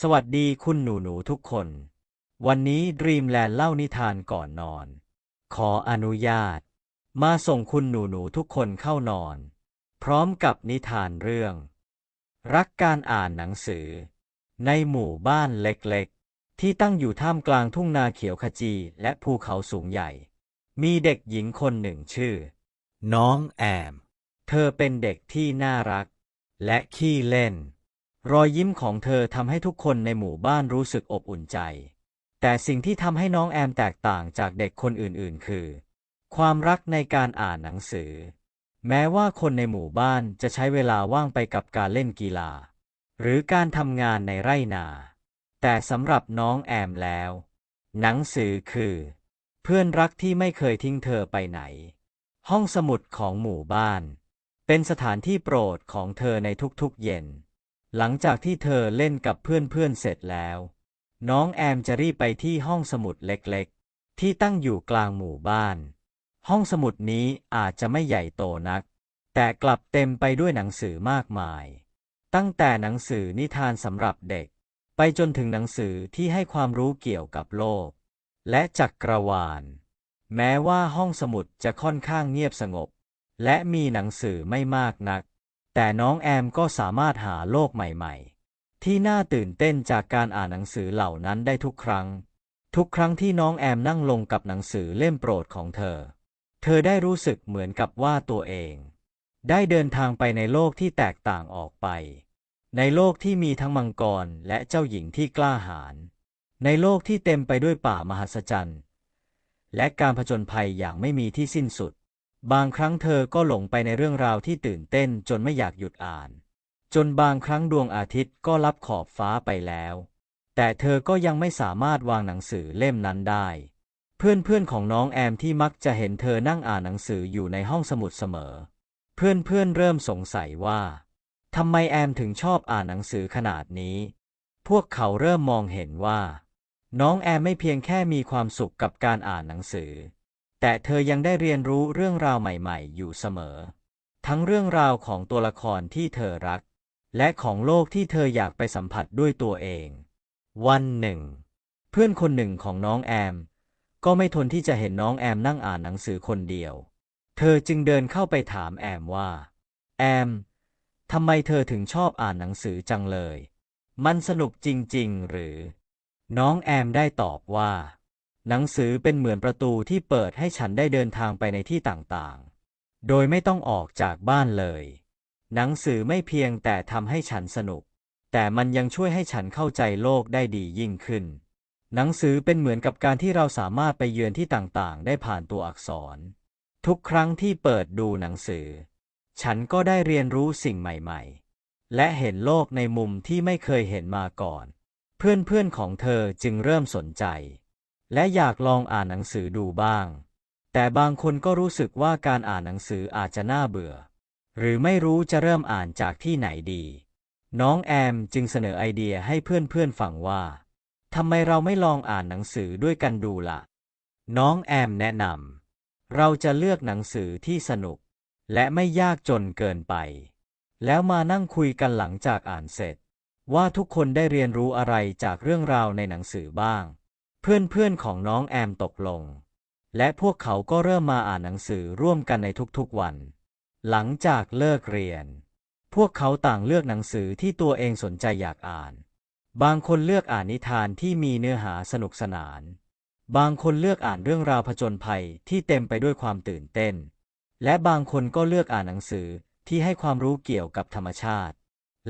สวัสดีคุณหนูหนูทุกคน วันนี้ดรีมแลนด์เล่านิทานก่อนนอน ขออนุญาต มาส่งคุณหนูหนูทุกคนเข้านอน พร้อมกับนิทานเรื่อง รักการอ่านหนังสือ ในหมู่บ้านเล็กๆ ที่ตั้งอยู่ท่ามกลางทุ่งนาเขียวขจีและภูเขาสูงใหญ่ มีเด็กหญิงคนหนึ่งชื่อ น้องแอม เธอเป็นเด็กที่น่ารัก และขี้เล่น รอยยิ้มของเธอทำให้ทุกคนในหมู่บ้านรู้สึกอบอุ่นใจ แต่สิ่งที่ทำให้น้องแอมแตกต่างจากเด็กคนอื่นๆ คือ ความรักในการอ่านหนังสือ แม้ว่าคนในหมู่บ้านจะใช้เวลาว่างไปกับการเล่นกีฬา หรือการทำงานในไร่นา แต่สำหรับน้องแอมแล้ว หนังสือคือ เพื่อนรักที่ไม่เคยทิ้งเธอไปไหน ห้องสมุดของหมู่บ้าน เป็นสถานที่โปรดของเธอในทุกๆเย็น หลังจากที่เธอเล่นกับเพื่อนๆเสร็จแล้ว น้องแอมจะรีบไปที่ห้องสมุดเล็กๆ ที่ตั้งอยู่กลางหมู่บ้าน ห้องสมุดนี้อาจจะไม่ใหญ่โตนัก แต่กลับเต็มไปด้วยหนังสือมากมาย ตั้งแต่หนังสือนิทานสำหรับเด็ก ไปจนถึงหนังสือที่ให้ความรู้เกี่ยวกับโลก และจักรวาล แม้ว่าห้องสมุดจะค่อนข้างเงียบสงบ และมีหนังสือไม่มากนัก แต่น้องแอมก็สามารถหาโลกใหม่ๆ ที่น่าตื่นเต้นจากการอ่านหนังสือเหล่านั้นได้ทุกครั้ง ทุกครั้งที่น้องแอมนั่งลงกับหนังสือเล่มโปรดของเธอ เธอได้รู้สึกเหมือนกับว่าตัวเอง ได้เดินทางไปในโลกที่แตกต่างออกไป ในโลกที่มีทั้งมังกรและเจ้าหญิงที่กล้าหาญในโลกที่เต็มไปด้วยป่ามหัศจรรย์ และการผจญภัยอย่างไม่มีที่สิ้นสุด บางครั้งเธอก็หลงไปในเรื่องราวที่ตื่นเต้นจนไม่อยากหยุดอ่าน จนบางครั้งดวงอาทิตย์ก็ลับขอบฟ้าไปแล้ว แต่เธอก็ยังไม่สามารถวางหนังสือเล่มนั้นได้ เพื่อนๆของน้องแอมที่มักจะเห็นเธอนั่งอ่านหนังสืออยู่ในห้องสมุดเสมอ เพื่อนๆเริ่มสงสัยว่าทำไมแอมถึงชอบอ่านหนังสือขนาดนี้ พวกเขาเริ่มมองเห็นว่า น้องแอมไม่เพียงแค่มีความสุขกับการอ่านหนังสือ แต่เธอยังได้เรียนรู้เรื่องราวใหม่ๆ อยู่เสมอ ทั้งเรื่องราวของตัวละครที่เธอรัก และของโลกที่เธออยากไปสัมผัสด้วยตัวเอง วันหนึ่ง เพื่อนคนหนึ่งของน้องแอม ก็ไม่ทนที่จะเห็นน้องแอมนั่งอ่านหนังสือคนเดียว เธอจึงเดินเข้าไปถามแอมว่า แอมทำไมเธอถึงชอบอ่านหนังสือจังเลย มันสนุกจริง ๆ หรือ น้องแอมได้ตอบว่า หนังสือเป็นเหมือนประตูที่เปิดให้ฉันได้เดินทางไปในที่ต่างๆ โดยไม่ต้องออกจากบ้านเลย หนังสือไม่เพียงแต่ทำให้ฉันสนุก แต่มันยังช่วยให้ฉันเข้าใจโลกได้ดียิ่งขึ้น หนังสือเป็นเหมือนกับการที่เราสามารถไปเยือนที่ต่างๆ ได้ผ่านตัวอักษร ทุกครั้งที่เปิดดูหนังสือ ฉันก็ได้เรียนรู้สิ่งใหม่ๆ และเห็นโลกในมุมที่ไม่เคยเห็นมาก่อน เพื่อนๆของเธอจึงเริ่มสนใจ และอยากลองอ่านหนังสือดูบ้าง แต่บางคนก็รู้สึกว่าการอ่านหนังสืออาจจะน่าเบื่อ หรือไม่รู้จะเริ่มอ่านจากที่ไหนดี น้องแอมจึงเสนอไอเดียให้เพื่อนๆฟังว่าทำไมเราไม่ลองอ่านหนังสือด้วยกันดูละ่ะ น้องแอมแนะนำเราจะเลือกหนังสือที่สนุก และไม่ยากจนเกินไป แล้วมานั่งคุยกันหลังจากอ่านเสร็จ ว่าทุกคนได้เรียนรู้อะไรจากเรื่องราวในหนังสือบ้าง เพื่อนๆของน้องแอมตกลง และพวกเขาก็เริ่มมาอ่านหนังสือร่วมกันในทุกๆวัน หลังจากเลิกเรียน พวกเขาต่างเลือกหนังสือที่ตัวเองสนใจอยากอ่าน บางคนเลือกอ่านนิทานที่มีเนื้อหาสนุกสนาน บางคนเลือกอ่านเรื่องราวผจญภัยที่เต็มไปด้วยความตื่นเต้น และบางคนก็เลือกอ่านหนังสือที่ให้ความรู้เกี่ยวกับธรรมชาติ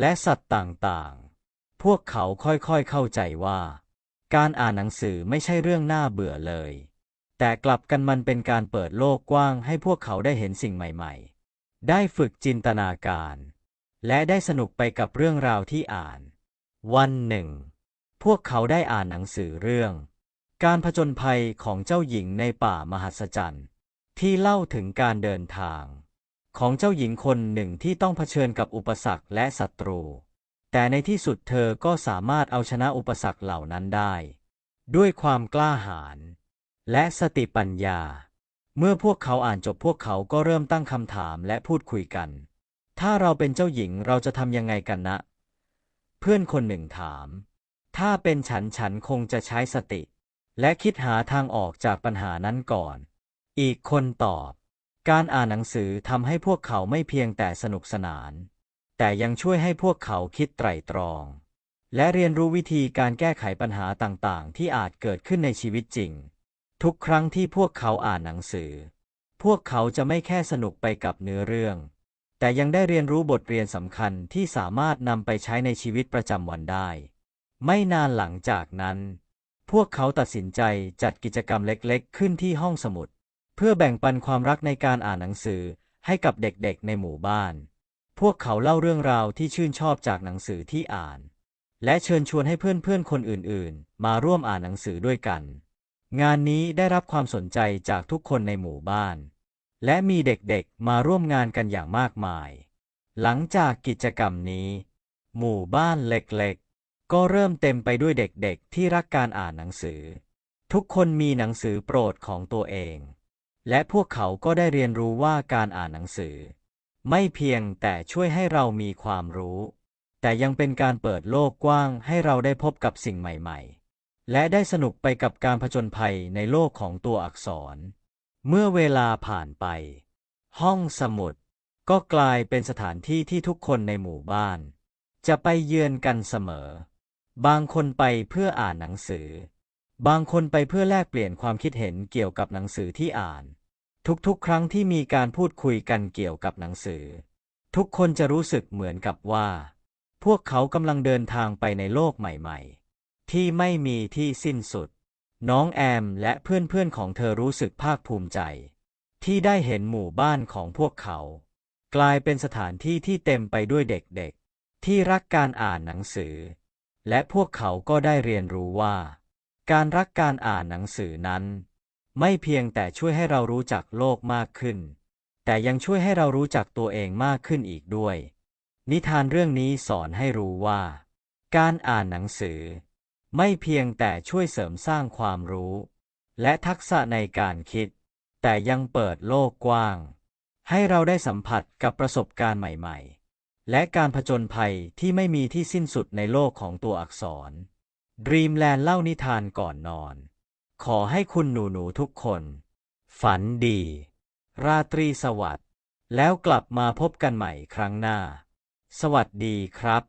และสัตว์ต่างๆ พวกเขาค่อยๆเข้าใจว่า การอ่านหนังสือไม่ใช่เรื่องน่าเบื่อเลย แต่กลับกันมันเป็นการเปิดโลกกว้างให้พวกเขาได้เห็นสิ่งใหม่ๆ ได้ฝึกจินตนาการ และได้สนุกไปกับเรื่องราวที่อ่าน วันหนึ่ง พวกเขาได้อ่านหนังสือเรื่อง การผจญภัยของเจ้าหญิงในป่ามหัศจรรย์ที่เล่าถึงการเดินทาง ของเจ้าหญิงคนหนึ่งที่ต้องเผชิญกับอุปสรรคและศัตรู แต่ในที่สุดเธอก็สามารถเอาชนะอุปสรรคเหล่านั้นได้ ด้วยความกล้าหาญและสติปัญญา เมื่อพวกเขาอ่านจบพวกเขาก็เริ่มตั้งคำถามและพูดคุยกัน ถ้าเราเป็นเจ้าหญิงเราจะทำยังไงกันนะ เพื่อนคนหนึ่งถาม ถ้าเป็นฉันฉันคงจะใช้สติ และคิดหาทางออกจากปัญหานั้นก่อน อีกคนตอบ การอ่านหนังสือทำให้พวกเขาไม่เพียงแต่สนุกสนาน แต่ยังช่วยให้พวกเขาคิดไตร่ตรอง และเรียนรู้วิธีการแก้ไขปัญหาต่างๆ ที่อาจเกิดขึ้นในชีวิตจริง ทุกครั้งที่พวกเขาอ่านหนังสือ พวกเขาจะไม่แค่สนุกไปกับเนื้อเรื่อง แต่ยังได้เรียนรู้บทเรียนสำคัญที่สามารถนำไปใช้ในชีวิตประจำวันได้ ไม่นานหลังจากนั้น พวกเขาตัดสินใจจัดกิจกรรมเล็กๆ ขึ้นที่ห้องสมุด เพื่อแบ่งปันความรักในการอ่านหนังสือให้กับเด็กๆ ในหมู่บ้าน พวกเขาเล่าเรื่องราวที่ชื่นชอบจากหนังสือที่อ่าน และเชิญชวนให้เพื่อนๆคนอื่นๆ มาร่วมอ่านหนังสือด้วยกัน งานนี้ได้รับความสนใจจากทุกคนในหมู่บ้าน และมีเด็กๆมาร่วมงานกันอย่างมากมาย หลังจากกิจกรรมนี้ หมู่บ้านเล็กๆ ก็เริ่มเต็มไปด้วยเด็กๆ ที่รักการอ่านหนังสือ ทุกคนมีหนังสือโปรดของตัวเอง และพวกเขาก็ได้เรียนรู้ว่าการอ่านหนังสือ ไม่เพียงแต่ช่วยให้เรามีความรู้ แต่ยังเป็นการเปิดโลกกว้างให้เราได้พบกับสิ่งใหม่ ๆ และได้สนุกไปกับการผจญภัยในโลกของตัวอักษร เมื่อเวลาผ่านไป ห้องสมุด ก็กลายเป็นสถานที่ที่ทุกคนในหมู่บ้าน จะไปเยือนกันเสมอ บางคนไปเพื่ออ่านหนังสือ บางคนไปเพื่อแลกเปลี่ยนความคิดเห็นเกี่ยวกับหนังสือที่อ่าน ทุกๆ ครั้งที่มีการพูดคุยกันเกี่ยวกับหนังสือ ทุกคนจะรู้สึกเหมือนกับว่า พวกเขากำลังเดินทางไปในโลกใหม่ๆ ที่ไม่มีที่สิ้นสุด น้องแอมและเพื่อนๆของเธอรู้สึกภาคภูมิใจ ที่ได้เห็นหมู่บ้านของพวกเขา กลายเป็นสถานที่ที่เต็มไปด้วยเด็กๆ ที่รักการอ่านหนังสือ และพวกเขาก็ได้เรียนรู้ว่า การรักการอ่านหนังสือนั้น ไม่เพียงแต่ช่วยให้เรารู้จักโลกมากขึ้น แต่ยังช่วยให้เรารู้จักตัวเองมากขึ้นอีกด้วย นิทานเรื่องนี้สอนให้รู้ว่า การอ่านหนังสือ ไม่เพียงแต่ช่วยเสริมสร้างความรู้ และทักษะในการคิด แต่ยังเปิดโลกกว้าง ให้เราได้สัมผัสกับประสบการณ์ใหม่ ๆ และการผจญภัยที่ไม่มีที่สิ้นสุดในโลกของตัวอักษร Dreamland เล่านิทานก่อนนอน ขอให้คุณหนูหนูทุกคน ฝันดี ราตรีสวัสดิ์ แล้วกลับมาพบกันใหม่ครั้งหน้า สวัสดีครับ